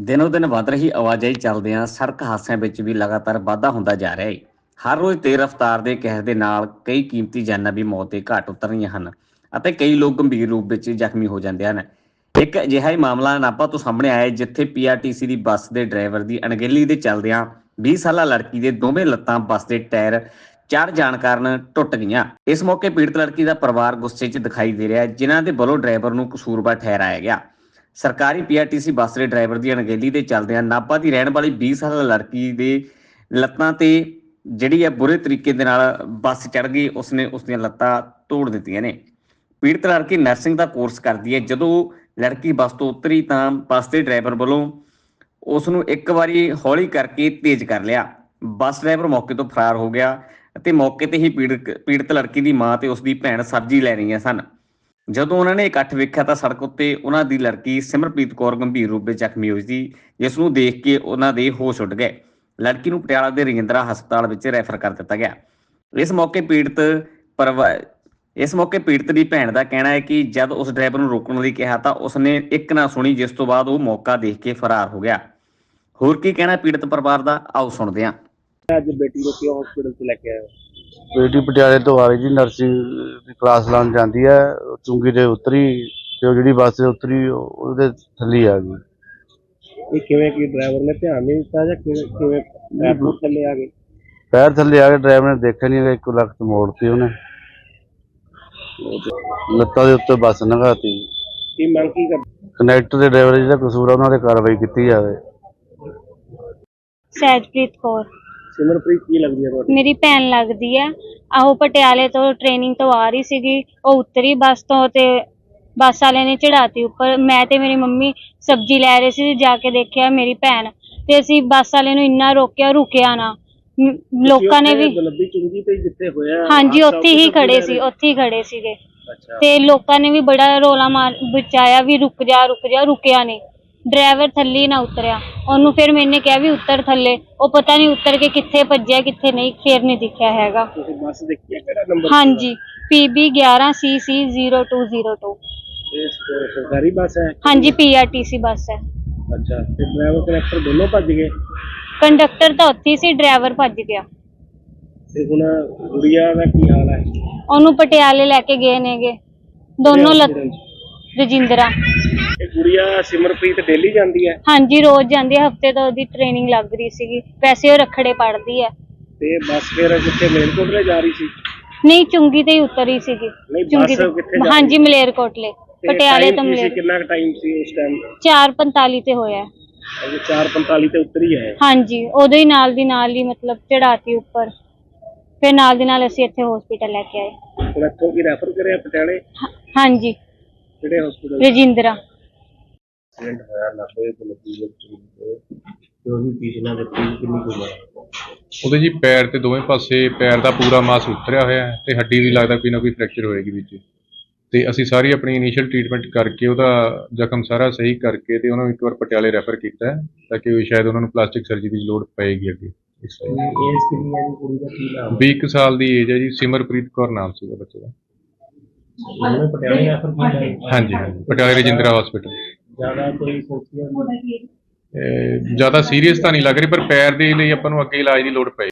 ਦਿਨੋ ਦਿਨ ਵੱਧ ਰਹੀ ਆਵਾਜਾਈ ਚੱਲਦਿਆਂ ਸੜਕ ਹਾਦਸਿਆਂ ਵਿੱਚ ਵੀ ਲਗਾਤਾਰ ਵਾਧਾ ਹੁੰਦਾ ਜਾ ਰਿਹਾ ਹੈ ਹਰ ਰੋਜ਼ ਤੇਜ਼ ਰਫ਼ਤਾਰ ਦੇ ਕਹਿਰ ਦੇ ਨਾਲ ਕਈ ਕੀਮਤੀ ਜਾਨਾਂ ਵੀ ਮੌਤ ਦੇ ਘਾਟ ਉਤਰ ਰਹੀਆਂ ਹਨ ਅਤੇ ਕਈ ਲੋਕ ਗੰਭੀਰ ਰੂਪ ਵਿੱਚ ਜ਼ਖਮੀ ਹੋ ਜਾਂਦੇ ਹਨ। ਇੱਕ ਅਜਿਹਾ ਹੀ ਮਾਮਲਾ ਨਾਪਾ ਤੋਂ ਸਾਹਮਣੇ ਆਇਆ ਹੈ, ਜਿੱਥੇ ਪੀਆਰਟੀਸੀ ਦੀ ਬੱਸ ਦੇ ਡਰਾਈਵਰ ਦੀ ਅਣਗਹਿਲੀ ਦੇ ਚੱਲਦਿਆਂ 20 ਸਾਲਾ ਲੜਕੀ ਦੇ ਦੋਵੇਂ ਲੱਤਾਂ ਬੱਸ ਦੇ ਟਾਇਰ ਚੜ ਜਾਣ ਕਾਰਨ ਟੁੱਟ ਗਈਆਂ। ਇਸ ਮੌਕੇ ਪੀੜਤ ਲੜਕੀ ਦਾ ਪਰਿਵਾਰ ਗੁੱਸੇ 'ਚ ਦਿਖਾਈ ਦੇ ਰਿਹਾ ਜਿਨ੍ਹਾਂ ਦੇ ਵੱਲੋਂ ਡਰਾਈਵਰ ਨੂੰ ਕਸੂਰਵਾਰ ਠਹਿਰਾਇਆ ਗਿਆ। ਸਰਕਾਰੀ ਪੀਆਰਟੀਸੀ ਬੱਸ ਦੇ ਡਰਾਈਵਰ ਦੀ ਅਣਗਹਿਲੀ ਦੇ ਚੱਲਦਿਆਂ ਨਾਭਾ ਦੀ ਰਹਿਣ ਵਾਲੀ 20 ਸਾਲਾ ਲੜਕੀ ਦੇ ਲੱਤਾਂ ਤੇ ਜਿਹੜੀ ਹੈ ਬੁਰੇ ਤਰੀਕੇ ਦੇ ਨਾਲ ਬੱਸ ਚੜ ਗਈ, ਉਸਨੇ ਉਸਦੀਆਂ ਲੱਤਾਂ ਤੋੜ ਦਿੱਤੀਆਂ ਨੇ। ਪੀੜਤ ਲੜਕੀ ਨਰਸਿੰਗ ਦਾ ਕੋਰਸ ਕਰਦੀ ਹੈ। ਜਦੋਂ ਲੜਕੀ ਬੱਸ ਤੋਂ ਉਤਰੀ ਤਾਂ ਬੱਸ ਦੇ ਡਰਾਈਵਰ ਵੱਲੋਂ ਉਸ ਨੂੰ ਇੱਕ ਵਾਰੀ ਹੌਲੀ ਕਰਕੇ ਤੇਜ਼ ਕਰ ਲਿਆ। ਬੱਸ ਡਰਾਈਵਰ ਮੌਕੇ ਤੋਂ ਫਰਾਰ ਹੋ ਗਿਆ ਅਤੇ ਮੌਕੇ ਤੇ ਹੀ ਪੀੜਤ ਪੀੜਤ ਲੜਕੀ ਦੀ ਮਾਂ ਤੇ ਉਸ ਦੀ ਭੈਣ ਸਬਜ਼ੀ ਲੈ ਰਹੀਆਂ ਸਨ। ਜਦੋਂ ਉਹਨਾਂ ਨੇ ਇਕੱਠ ਵੇਖਿਆ ਤਾਂ ਸੜਕ ਉੱਤੇ ਉਹਨਾਂ ਦੀ ਲੜਕੀ ਸਿਮਰਪ੍ਰੀਤ ਕੌਰ ਗੰਭੀਰ ਰੂਪ ਵਿੱਚ ਜ਼ਖਮੀ ਹੋਈ ਸੀ, ਜਿਸ ਨੂੰ ਦੇਖ ਕੇ ਉਹਨਾਂ ਦੇ ਹੋਸ਼ ਉੱਡ ਗਏ। ਲੜਕੀ ਨੂੰ ਪਟਿਆਲਾ ਦੇ ਰਜਿੰਦਰਾ ਹਸਪਤਾਲ ਵਿੱਚ ਰੈਫਰ ਕਰ ਦਿੱਤਾ ਗਿਆ। ਇਸ ਮੌਕੇ ਪੀੜਤ ਪਰਿਵਾਰ ਇਸ ਮੌਕੇ ਪੀੜਤ ਦੀ ਭੈਣ ਦਾ ਕਹਿਣਾ ਹੈ ਕਿ ਜਦ ਉਸ ਡਰਾਈਵਰ ਨੂੰ ਰੋਕਣ ਲਈ ਕਿਹਾ ਤਾਂ ਉਸਨੇ ਇੱਕ ਨਾ ਸੁਣੀ, ਜਿਸ ਤੋਂ ਬਾਅਦ ਉਹ ਮੌਕਾ ਦੇਖ ਕੇ ਫਰਾਰ ਹੋ ਗਿਆ। ਹੋਰ ਕੀ ਕਹਿਣਾ ਪੀੜਤ ਪਰਿਵਾਰ ਦਾ? ਆਓ ਸੁਣਦੇ ਹਾਂ। ਅੱਜ ਬੇਟੀ ਨੂੰ ਕਿਉਂ ਹਸਪੀਟਲ ਤੋਂ ਲੈ ਕੇ ਆਏ ਬੇਟੀ ਪਟਿਆਲੇ ਤੋਂ ਆ ਰਹੀ ਜੀ ਨਰਸਿੰਗ ਦੀ ਕਲਾਸ ਲਾਉਣ ਜਾਂਦੀ ਹੈ ਉਹ ਚੁੰਗੀ ਤੇ ਉਤਰੀ ਤੇ ਉਹ ਜਿਹੜੀ ਬੱਸ ਉਤਰੀ ਉਹ- ਉਹਦੇ ਥੱਲੇ ਆ ਗਈ। ਇਹ ਕਿਵੇਂ ਕੀ ਡਰਾਈਵਰ ਨੇ ਧਿਆਨ ਨਹੀਂ ਦਿੱਤਾ ਜਾਂ ਕਿਵੇਂ ਕਿਵੇਂ ਪੈਰ ਥੱਲੇ ਆ ਗਏ? ਪੈਰ ਥੱਲੇ ਆ ਕੇ ਡਰਾਈਵਰ ਨੇ ਦੇਖਿਆ ਨਹੀਂ ਇੱਕ ਲੱਖ ਤੋਂ ਮੋੜਤੀ ਉਹਨੇ। ਲੱਤਾਂ ਦੇ ਉੱਤੇ ਬੱਸ ਲੰਘਾਤੀ। ਕੀ ਮੰਗ ਕੀ ਕਰ ਕਨੈਕਟਰ ਦੇ ਡਰਾਈਵਰ ਜਿਹੜਾ ਕਸੂਰ ਆ ਉਹਨਾਂ ਤੇ ਕਾਰਵਾਈ ਕੀਤੀ ਜਾਵੇ। ਸਹਿਜਪ੍ਰੀਤ ਕੌਰ। ਸਿਮਰਪ੍ਰੀਤ ਕੀ ਲੱਗਦੀ ਹੈ ਤੁਹਾਡੀ? ਮੇਰੀ ਭੈਣ ਲੱਗਦੀ ਹੈ। ਆਹੋ ਪਟਿਆਲੇ ਤੋਂ ਟ੍ਰੇਨਿੰਗ ਤੋਂ ਆ ਰਹੀ ਸੀਗੀ। ਉਹ ਉਤਰੀ ਬੱਸ ਤੋਂ ਤੇ ਬੱਸ ਵਾਲੇ ਨੇ ਚੜਾਤੀ ਉੱਪਰ। ਮੈਂ ਤੇ ਮੇਰੀ ਮੰਮੀ ਸਬਜ਼ੀ ਲੈ ਰਹੇ ਸੀ ਜਾ ਕੇ ਦੇਖਿਆ ਮੇਰੀ ਭੈਣ। ਤੇ ਅਸੀਂ ਬੱਸ ਵਾਲੇ ਨੂੰ ਇੰਨਾ ਰੋਕਿਆ ਰੁਕਿਆ ਨਾ। ਮ- ਲੋਕਾਂ ਨੇ ਵੀ ਗਲੱਬੀ ਚੁੰਗੀ ਤੇ ਜਿੱਥੇ ਹੋਇਆ ਹਾਂਜੀ ਹਾਦਸਾ, ਉੱਥੇ ਹੀ ਖੜੇ ਸੀ? ਉੱਥੇ ਹੀ ਖੜੇ ਸੀਗੇ। ਅੱਛਾ। ਤੇ ਲੋਕਾਂ ਨੇ ਵੀ ਬੜਾ ਰੋਲਾ ਮਾਰ ਬਚਾਇਆ ਵੀ ਰੁਕ ਜਾ ਰੁਕ ਜਾ ਰੁਕਿਆ ਨਹੀਂ। ਡਰਾਈਵਰ ਥੱਲੇ ਨਾ ਉਤਰਿਆ। ਉਹਨੂੰ ਫਿਰ ਮੈਨੇ ਕਿਹਾ ਵੀ ਉਤਰ ਥੱਲੇ। ਉਹ ਪਤਾ ਨਹੀਂ ਉਤਰ ਕੇ ਕਿੱਥੇ ਭੱਜਿਆ ਕਿੱਥੇ ਨਹੀਂ ਫਿਰ ਨਹੀਂ ਦਿਖਿਆ ਹੈਗਾ। ਤੁਸੀਂ ਬੱਸ ਦੇਖੀ ਹੈ ਕਿਹੜਾ ਨੰਬਰ? ਹਾਂਜੀ PB 11CC0202 ਇਹ ਸ- ਸਰਕਾਰੀ ਬੱਸ ਹੈ? ਹਾਂਜੀ PRTC ਬੱਸ ਹੈ। ਅੱਛਾ ਤੇ ਡਰਾਈਵਰ ਕਨੈਕਟਰ ਦੋਨੋਂ ਭੱਜ ਗਏ? ਕੰਡਕਟਰ ਤਾਂ ਉੱਥੇ ਹੀ ਸੀ ਡਰਾਈਵਰ ਭੱਜ ਗਿਆ। ਤੇ ਹੁਣ ਗੁੜੀਆ ਦਾ ਕੀ ਹਾਲ ਹੈ? ਉਹਨੂੰ ਪਟਿਆਲੇ ਲੈ ਕੇ ਗਏ ਨੇਗੇ। ਦੋਨੋਂ ਲੱਤ ਰਜਿੰਦਰਾ। ਇਹ ਗੁੜੀਆ ਸਿਮਰਪ੍ਰੀਤ ਡੇਲੀ ਜਾਂਦੀ ਹੈ? ਹਾਂਜੀ ਰੋਜ਼ ਜਾਂਦੀ ਹੈ। ਹਫ਼ਤੇ ਤੋਂ ਉਹਦੀ ਟ੍ਰੇਨਿੰਗ ਲੱਗ ਰਹੀ ਸੀਗੀ। ਵੈਸੇ ਉਹ ਰਖੜੇ ਪੜਦੀ ਹੈ। ਤੇ ਬੱਸ ਫਿਰ ਜਿੱਥੇ ਮੇਲਕੋਟਲੇ ਜਾ ਰਹੀ ਸੀ? ਨਹੀਂ ਚੁੰਗੀ ਤੇ ਹੀ ਉਤਰੀ ਸੀਗੀ। ਨਹੀਂ, ਚੁੰਗੀ ਬੱਸ ਕਿੱਥੇ ਜਾ ਰਹੀ ਹਾਂਜੀ ਮਲੇਰਕੋਟਲੇ। ਤੇ ਪਟਿਆਲੇ time ਤੋਂ ਕੀ ਸੀ? ਮਲੇਰ ਕਿੰਨਾ ਟਾਈਮ ਸੀ ਉਸ ਟਾਈਮ 4:45 ਤੇ ਹੋਇਆ। ਅਜੇ 4:45 ਤੇ ਉਤਰੀ ਹੈ। ਹਾਂਜੀ ਉਦੋਂ ਹੀ ਨਾਲ ਦੀ ਨਾਲ ਹੀ ਮਤਲਬ ਚੜਾਤੀ ਉੱਪਰ। ਫਿਰ ਨਾਲ ਦੀ ਨਾਲ ਅਸੀਂ ਇੱਥੇ ਹਸਪੀਟਲ ਲੈ ਕੇ ਆਏ। ਹੁਣ ਇੱਥੋਂ ਕੀ ਰੈਫਰ ਕਰਿਆ ਪਟਿਆਲੇ? ਹਾਂ- ਹਾਂਜੀ। ਕਿਹੜੇ ਹਸਪੀਟਲ ਰਜਿੰਦਰਾ। ਐਕਸੀਡੈਂਟ ਹੋਇਆ ਨਾਭੇ ਤੋਂ ਲੱਗੀ ਤੇ ਉਹਦੀ ਪੀਛਣਾ ਦੇ ਪੀਛ ਕਿੰਨੀ ਕੁ ਉਮਰ ਉਹਦੇ ਜੀ ਪੈਰ ਤੇ ਦੋਵੇਂ ਪਾਸੇ ਪੈਰ ਦਾ ਪੂਰਾ ਮਾਸ ਉਤਰਿਆ ਹੋਇਆ ਹੈ ਤੇ ਹੱਡੀ ਵੀ ਲੱਗਦਾ ਕੋਈ ਨਾ ਕੋਈ ਫ੍ਰੈਕਚਰ ਹੋਏਗੀ ਵਿੱਚ। ਤੇ ਅਸੀਂ ਸਾਰੀ ਆਪਣੀ ਇਨੀਸ਼ੀਅਲ ਟ੍ਰੀਟਮੈਂਟ ਕਰਕੇ ਉਹਦਾ ਜ਼ਖਮ ਸਾਰਾ ਸਹੀ ਕਰਕੇ ਤੇ ਉਹਨਾਂ ਨੂੰ ਇੱਕ ਵਾਰ ਪਟਿਆਲੇ ਰੈਫਰ ਕੀਤਾ ਹੈ ਤਾਂ ਕਿ ਉਹ ਸ਼ਾਇਦ ਉਹਨਾਂ ਨੂੰ ਪਲਾਸਟਿਕ ਸਰਜਰੀ ਦੀ ਲੋੜ ਪਏਗੀ ਅੱਗੇ। ਇਸ ਕਿੰਨੀ ਹੈ ਜੀ ਕੁੜੀ ਦਾ ਕੀ ਨਾਮ? 20 ਕੁ ਸਾਲ ਦੀ ਏਜ ਹੈ ਜੀ ਸਿਮਰਪ੍ਰੀਤ ਕੌਰ ਨਾਮ ਸੀਗਾ ਬੱਚੇ ਦਾ। ਉਹਨੇ ਪਟਿਆਲੇ ਰੈਫਰ ਕੀਤਾ ਹਾਂਜੀ ਹਾਂਜੀ ਪਟਿਆਲੇ ਰਜਿੰਦਰਾ ਹਸਪੀਟਲ ਜ਼ਿਆਦਾ ਕੋਈ ਸੋਚਿਆ ਨਹੀਂ। ਜ਼ਿਆਦਾ ਸੀਰੀਅਸ ਤਾਂ ਨਹੀਂ ਲੱਗ ਰਹੀ ਪਰ ਪੈਰ ਦੇ ਲਈ ਆਪਾਂ ਨੂੰ ਅੱਗੇ ਇਲਾਜ ਦੀ ਲੋੜ ਪਏਗੀ।